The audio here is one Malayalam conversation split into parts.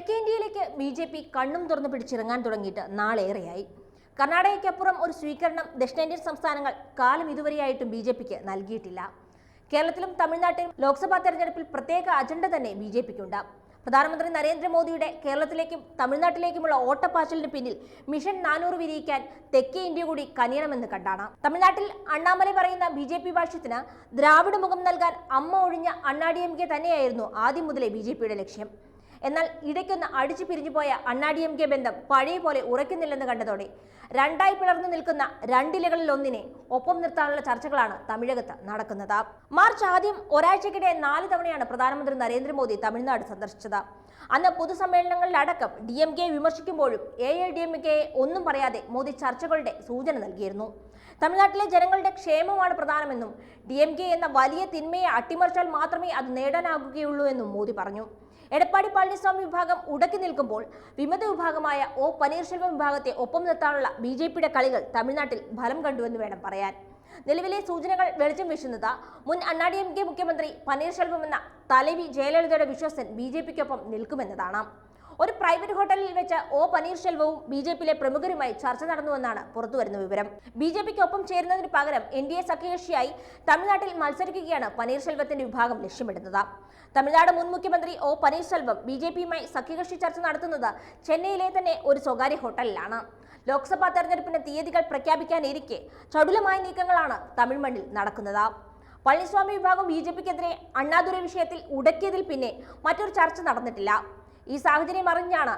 തെക്കേ ഇന്ത്യയിലേക്ക് ബി ജെ പി കണ്ണും തുറന്നു പിടിച്ചിറങ്ങാൻ തുടങ്ങിയിട്ട് നാളേറെയായി കർണാടകയ്ക്കപ്പുറം ഒരു സ്വീകരണം ദക്ഷിണേന്ത്യൻ സംസ്ഥാനങ്ങൾ കാലം ഇതുവരെയായിട്ടും ബി ജെ പിക്ക് നൽകിയിട്ടില്ല. കേരളത്തിലും തമിഴ്നാട്ടിലും ലോക്സഭാ തെരഞ്ഞെടുപ്പിൽ പ്രത്യേക അജണ്ട തന്നെ ബി ജെ പിക്കുണ്ട്. പ്രധാനമന്ത്രി നരേന്ദ്രമോദിയുടെ കേരളത്തിലേക്കും തമിഴ്നാട്ടിലേക്കുമുള്ള ഓട്ടപ്പാച്ചിലിന് പിന്നിൽ മിഷൻ നാനൂറ് വിരിയിക്കാൻ തെക്കേ ഇന്ത്യ കൂടി കനിയണമെന്ന് കണ്ടാണ്. തമിഴ്നാട്ടിൽ അണ്ണാമലൈ പറയുന്ന ബി ജെ പി ഭാഷ്യത്തിന് ദ്രാവിഡ മുഖം നൽകാൻ അമ്മ ഒഴിഞ്ഞ അണ്ണാ ഡി എം കെ തന്നെയായിരുന്നു ആദ്യം മുതലേ ബി ജെ പിയുടെ ലക്ഷ്യം. എന്നാൽ ഇടയ്ക്കൊന്ന് അടിച്ചു പിരിഞ്ഞുപോയ അണ്ണാ ഡി എം കെ ബന്ധം പഴയ പോലെ ഉറയ്ക്കുന്നില്ലെന്ന് കണ്ടതോടെ രണ്ടായി പിളർന്നു നിൽക്കുന്ന രണ്ടിലകളിൽ ഒന്നിനെ ഒപ്പം നിർത്താനുള്ള ചർച്ചകളാണ് തമിഴകത്ത് നടക്കുന്നത്. മാർച്ച് ആദ്യം ഒരാഴ്ചക്കിടെ നാല് തവണയാണ് പ്രധാനമന്ത്രി നരേന്ദ്രമോദി തമിഴ്നാട് സന്ദർശിച്ചത്. അന്ന് പൊതുസമ്മേളനങ്ങളിലടക്കം ഡി എം കെ വിമർശിക്കുമ്പോഴും എ ഐ ഡി എം കെയെ ഒന്നും പറയാതെ മോദി ചർച്ചകളുടെ സൂചന നൽകിയിരുന്നു. തമിഴ്നാട്ടിലെ ജനങ്ങളുടെ ക്ഷേമമാണ് പ്രധാനമെന്നും ഡി എം കെ എന്ന വലിയ തിന്മയെ അട്ടിമറിച്ചാൽ മാത്രമേ അത് നേടാനാകുകയുള്ളൂ എന്നും മോദി പറഞ്ഞു. എടപ്പാടി പളനിസ്വാമി വിഭാഗം ഉടക്കി നിൽക്കുമ്പോൾ വിമത വിഭാഗമായ ഒ പനീർശെൽവം വിഭാഗത്തെ ഒപ്പം നിർത്താനുള്ള ബി ജെ പിയുടെ കളികൾ തമിഴ്നാട്ടിൽ ഫലം കണ്ടുവെന്ന് വേണം പറയാൻ. നിലവിലെ സൂചനകൾ വെളിച്ചം വീശുന്നത് മുൻ അണ്ണാ ഡി എം കെ മുഖ്യമന്ത്രി പനീർശെൽവം എന്ന തലവി ജയലളിതയുടെ വിശ്വസൻ ബി ജെ പിക്കൊപ്പം നിൽക്കുമെന്നതാണ്. ഒരു പ്രൈവറ്റ് ഹോട്ടലിൽ വെച്ച് ഒ പനീർശെൽവവും ബി ജെ പിയിലെ പ്രമുഖരുമായി ചർച്ച നടന്നുവെന്നാണ് പുറത്തുവരുന്ന വിവരം. ബി ജെ പിക്ക് ഒപ്പം ചേരുന്നതിന് പകരം എൻ ഡി എ സഖ്യകക്ഷിയായി തമിഴ്നാട്ടിൽ മത്സരിക്കുകയാണ് പനീർശെൽവത്തിന്റെ വിഭാഗം ലക്ഷ്യമിടുന്നത്. തമിഴ്നാട് മുൻ മുഖ്യമന്ത്രി ഒ പനീർശെൽവം ബി ജെ പിയുമായി സഖ്യകക്ഷി ചർച്ച നടത്തുന്നത് ചെന്നൈയിലെ തന്നെ ഒരു സ്വകാര്യ ഹോട്ടലിലാണ്. ലോക്സഭാ തെരഞ്ഞെടുപ്പിന്റെ തീയതികൾ പ്രഖ്യാപിക്കാനിരിക്കെ ചടുലമായ നീക്കങ്ങളാണ് തമിഴ് മണ്ണിൽ നടക്കുന്നത്. പളനിസ്വാമി വിഭാഗം ബി ജെ പിക്കെതിരെ അണ്ണാദുരൈ വിഷയത്തിൽ ഉടക്കിയതിൽ പിന്നെ മറ്റൊരു ചർച്ച നടന്നിട്ടില്ല. ഈ സാഹചര്യം അറിഞ്ഞാണ്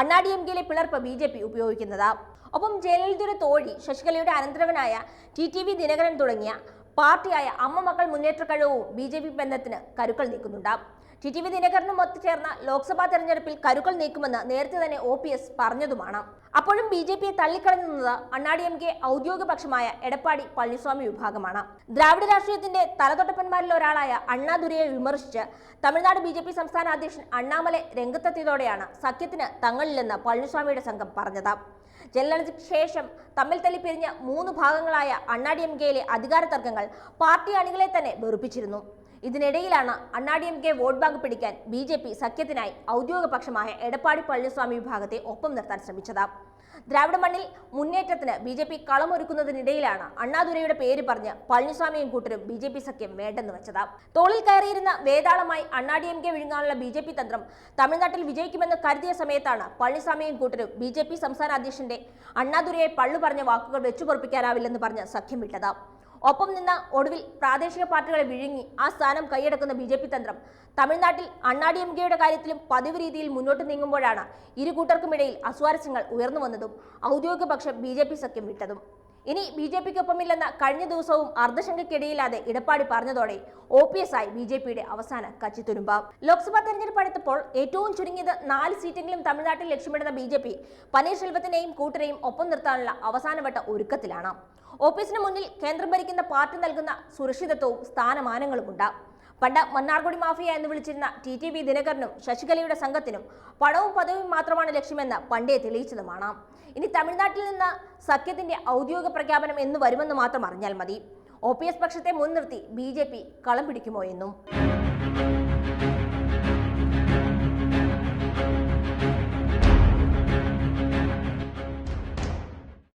അണ്ണാ ഡി എം കെയിലെ പിളർപ്പ് ബി ജെ പി ഉപയോഗിക്കുന്നത്. ഒപ്പം ജയലളിതയുടെ തോഴി ശശികലയുടെ അനന്തരവനായ ടി ടി വി ദിനകരൻ തുടങ്ങിയ പാർട്ടിയായ അമ്മ മക്കൾ മുന്നേറ്റ കഴിവും ബി ജെ പി ബന്ധത്തിന് കരുക്കൾ നീക്കുന്നുണ്ട്. ടി ടി വി ദിനകരനും ഒത്തുചേർന്ന ലോക്സഭാ തെരഞ്ഞെടുപ്പിൽ കരുക്കൾ നീക്കുമെന്ന് നേരത്തെ തന്നെ ഒ പി എസ് പറഞ്ഞതുമാണ്. അപ്പോഴും ബി ജെ പിയെ തള്ളിക്കളഞ്ഞത് അണ്ണാഡി എം കെ ഔദ്യോഗിക പക്ഷമായ എടപ്പാടി പളനിസ്വാമി വിഭാഗമാണ്. ദ്രാവിഡ രാഷ്ട്രീയത്തിന്റെ തലതൊട്ടപ്പന്മാരിൽ ഒരാളായ അണ്ണാ ദുരയെ വിമർശിച്ച് തമിഴ്നാട് ബി ജെ പി സംസ്ഥാന അധ്യക്ഷൻ അണ്ണാമലെ രംഗത്തെത്തിയതോടെയാണ് സഖ്യത്തിന് തങ്ങളില്ലെന്ന് പളനിസ്വാമിയുടെ സംഘം പറഞ്ഞത്. ജനലളിതയ്ക്ക് ശേഷം തമ്മിൽ തല്ലിപ്പിരിഞ്ഞ മൂന്ന് ഭാഗങ്ങളായ അണ്ണാ ഡി എം കെയിലെ അധികാര തർക്കങ്ങൾ പാർട്ടി അണികളെ തന്നെ വെറുപ്പിച്ചിരുന്നു. ഇതിനിടയിലാണ് Anna M K vote bank പിടിക്കാൻ ബി ജെ പി സഖ്യത്തിനായി ഔദ്യോഗിക പക്ഷമായ എടപ്പാടി പളനിസ്വാമി വിഭാഗത്തെ ഒപ്പം നിർത്താൻ ശ്രമിച്ചത്. ദ്രാവിഡ മണ്ണിൽ മുന്നേറ്റത്തിന് ബി ജെ പി കളമൊരുക്കുന്നതിനിടയിലാണ് അണ്ണാദുരയുടെ പേര് പറഞ്ഞ് പളനിസ്വാമിയും കൂട്ടരും ബി ജെ പി സഖ്യം വേണ്ടെന്ന് വെച്ചത്. തോളിൽ കയറിയിരുന്ന വേതാളമായി അണ്ണാ എം കെ വിഴുങ്ങാനുള്ള ബി ജെ പി തന്ത്രം തമിഴ്നാട്ടിൽ വിജയിക്കുമെന്ന് കരുതിയ സമയത്താണ് പളനിസ്വാമിയും കൂട്ടരും ബി ജെ പി സംസ്ഥാന അധ്യക്ഷന്റെ അണ്ണാദുരയെ പള്ളു പറഞ്ഞ വാക്കുകൾ വെച്ചുപൊറപ്പിക്കാനാവില്ലെന്ന് പറഞ്ഞ് സഖ്യം വിട്ടത്. ഒപ്പം നിന്ന ഒടുവിൽ പ്രാദേശിക പാർട്ടികളെ വിഴുങ്ങി ആ സ്ഥാനം കൈയടക്കുന്ന ബി ജെ പി തന്ത്രം. തമിഴ്നാട്ടിൽ അണ്ണാ ഡി എം കെയുടെ കാര്യത്തിലും പതിവ് രീതിയിൽ മുന്നോട്ട് നീങ്ങുമ്പോഴാണ് ഇരു കൂട്ടർക്കുമിടയിൽ അസ്വാരസ്യങ്ങൾ ഉയർന്നു വന്നതും ഔദ്യോഗിക പക്ഷം ബി സഖ്യം വിട്ടതും. ഇനി ബി ജെ പിക്കൊപ്പമില്ലെന്ന കഴിഞ്ഞ ദിവസവും അർദ്ധശങ്കയ്ക്കിടയില്ലാതെ ഇടപ്പാടി പറഞ്ഞതോടെ ഒ പി എസ് ആയി ബി ജെ പിയുടെ അവസാന കച്ചിത്തുരുമ്പ. ലോക്സഭാ തെരഞ്ഞെടുപ്പ് അടുത്തപ്പോൾ ഏറ്റവും ചുരുങ്ങിയത് നാല് സീറ്റെങ്കിലും തമിഴ്നാട്ടിൽ ലക്ഷ്യമിടുന്ന ബി ജെ പി പനീർശെൽവത്തിനെയും കൂട്ടരെയും ഒപ്പം നിർത്താനുള്ള അവസാനവട്ട ഒരുക്കത്തിലാണ്. ഓഫീസിന് മുന്നിൽ കേന്ദ്രം ഭരിക്കുന്ന പാർട്ടി നൽകുന്ന സുരക്ഷിതത്വവും സ്ഥാനമാനങ്ങളുമുണ്ട് പണ്ട് മന്നാർകുടി മാഫിയ എന്ന് വിളിച്ചിരുന്ന ടി ടി വി ദിനകരനും ശശികലയുടെ സംഘത്തിനും പണവും പദവിയും മാത്രമാണ് ലക്ഷ്യമെന്ന് പണ്ടേ തെളിയിച്ചതുമാണ്. ഇനി തമിഴ്നാട്ടിൽ നിന്ന് സഖ്യത്തിന്റെ ഔദ്യോഗിക പ്രഖ്യാപനം എന്ന് വരുമെന്ന് മാത്രം അറിഞ്ഞാൽ മതി. ഒ പി എസ് പക്ഷത്തെ മുൻനിർത്തി ബി ജെ പി കളം പിടിക്കുമോ എന്നും.